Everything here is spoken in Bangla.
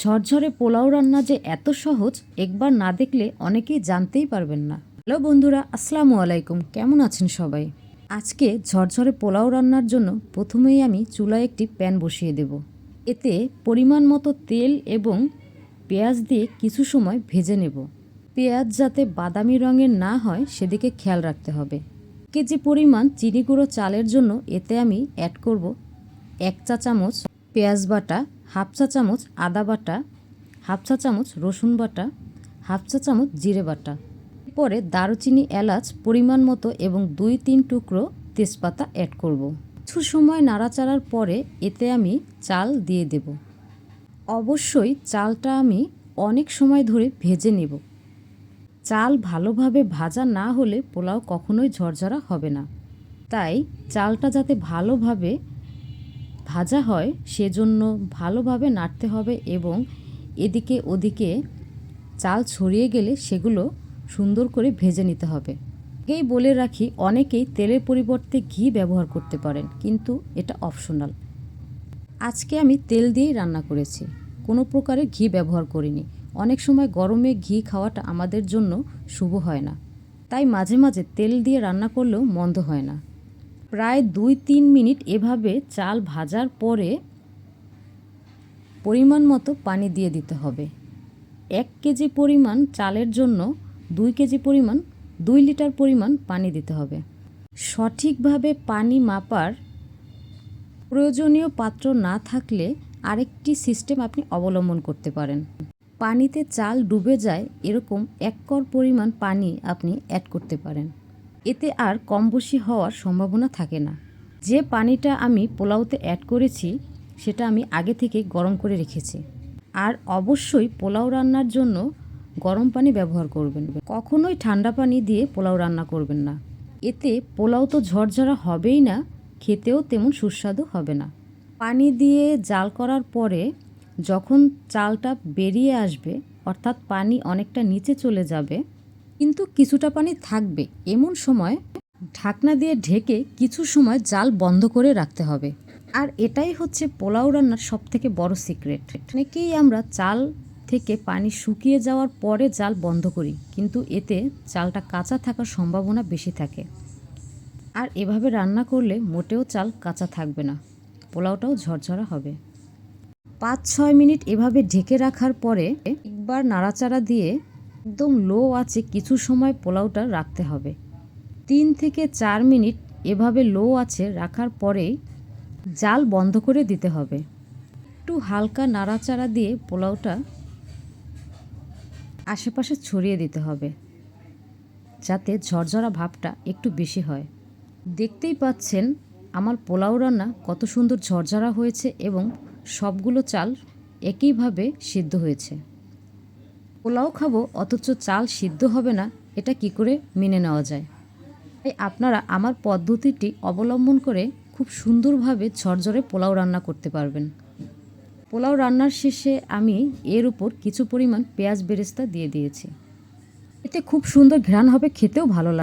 ঝরঝরে পোলাও রান্না যে এত সহজ, একবার না দেখলে অনেকেই জানতেই পারবেন না। হ্যালো বন্ধুরা, আসসালামু আলাইকুম। কেমন আছেন সবাই? আজকে ঝরঝরে পোলাও রান্নার জন্য প্রথমেই আমি চুলায় একটি প্যান বসিয়ে দেব। এতে পরিমাণ মতো তেল এবং পেঁয়াজ দিয়ে কিছু সময় ভেজে নেব। পেঁয়াজ যাতে বাদামি রঙের না হয়, সেদিকে খেয়াল রাখতে হবে। কেজি পরিমাণ চিনি গুঁড়ো চালের জন্য এতে আমি অ্যাড করব এক চা চামচ পেঁয়াজ বাটা, হাফ চা চামচ আদা বাটা, হাফ চা চামচ রসুন বাটা, হাফ চা চামচ জিরে বাটা। পরে দারুচিনি, এলাচ, পরিমাণ মতো এবং দুই তিন টুকরো তেজপাতা অ্যাড করব। কিছু সময় নাড়াচাড়ার পরে এতে আমি চাল দিয়ে দেব। অবশ্যই চালটা আমি অনেক সময় ধরে ভেজে নেব। চাল ভালোভাবে ভাজা না হলে পোলাও কখনোই ঝরঝরা হবে না। তাই চালটা যাতে ভালোভাবে ভাজা হয়, সেজন্য ভালোভাবে নাড়তে হবে এবং এদিকে ওদিকে চাল ছড়িয়ে গেলে সেগুলো সুন্দর করে ভেজে নিতে হবে। আগেই বলে রাখি, অনেকেই তেলের পরিবর্তে ঘি ব্যবহার করতে পারেন, কিন্তু এটা অপশনাল। আজকে আমি তেল দিয়েই রান্না করেছি, কোনো প্রকারে ঘি ব্যবহার করিনি। অনেক সময় গরমে ঘি খাওয়াটা আমাদের জন্য শুভ হয় না, তাই মাঝে মাঝে তেল দিয়ে রান্না করলেও মন্দ হয় না। প্রায় দুই তিন মিনিট এভাবে চাল ভাজার পরে পরিমাণ মতো পানি দিয়ে দিতে হবে। এক কেজি পরিমাণ চালের জন্য দুই কেজি পরিমাণ, দুই লিটার পরিমাণ পানি দিতে হবে। সঠিকভাবে পানি মাপার প্রয়োজনীয় পাত্র না থাকলে আরেকটি সিস্টেম আপনি অবলম্বন করতে পারেন। পানিতে চাল ডুবে যায়, এরকম এক কর পরিমাণ পানি আপনি অ্যাড করতে পারেন। এতে আর কম বেশি হওয়ার সম্ভাবনা থাকে না। যে পানিটা আমি পোলাওতে অ্যাড করেছি, সেটা আমি আগে থেকে গরম করে রেখেছি। আর অবশ্যই পোলাও রান্নার জন্য গরম পানি ব্যবহার করবেন। কখনোই ঠান্ডা পানি দিয়ে পোলাও রান্না করবেন না। এতে পোলাও তো ঝরঝরা হবেই না, খেতেও তেমন সুস্বাদু হবে না। পানি দিয়ে জাল করার পরে যখন চালটা বেরিয়ে আসবে, অর্থাৎ পানি অনেকটা নিচে চলে যাবে কিন্তু কিছুটা পানি থাকবে। এমন সময় ঢাকনা দিয়ে ঢেকে কিছু সময় জাল বন্ধ করে রাখতে হবে। আর এটাই হচ্ছে পোলাও রান্নার সব থেকে বড় সিক্রেট। অনেকেই আমরা চাল থেকে পানি শুকিয়ে যাওয়ার পরে জাল বন্ধ করি, কিন্তু এতে চালটা কাঁচা থাকার সম্ভাবনা বেশি থাকে। আর এভাবে রান্না করলে মোটেও চাল কাঁচা থাকবে না। পোলাওটাও ঝরঝরা হবে। পাঁচ ছয় মিনিট এভাবে ঢেকে রাখার পরে একবার নাড়াচাড়া দিয়ে একদম লো আছে কিছু সময় পোলাওটা রাখতে হবে। তিন থেকে চার মিনিট এভাবে লো আছে রাখার পরেই জাল বন্ধ করে দিতে হবে। একটু হালকা নাড়াচাড়া দিয়ে পোলাওটা আশেপাশে ছড়িয়ে দিতে হবে, যাতে ঝরঝরা ভাবটা একটু বেশি হয়। দেখতেই পাচ্ছেন আমার পোলাও রান্না কত সুন্দর ঝরঝরা হয়েছে এবং সবগুলো চাল একইভাবে সিদ্ধ হয়েছে। পোলাও খাব, অথচ চাল সিদ্ধ হবে না, এটা কি করে মেনে নেওয়া যায়? তাই আপনারা আমার পদ্ধতিটি অবলম্বন করে খুব সুন্দরভাবে ঝরঝরে পোলাও রান্না করতে পারবেন। পোলাও রান্নার শেষে আমি এর উপর কিছু পরিমাণ পেঁয়াজ বেরেস্তা দিয়ে দিয়েছি। এতে খুব সুন্দর ঘ্রাণ হবে, খেতেও ভালো লাগে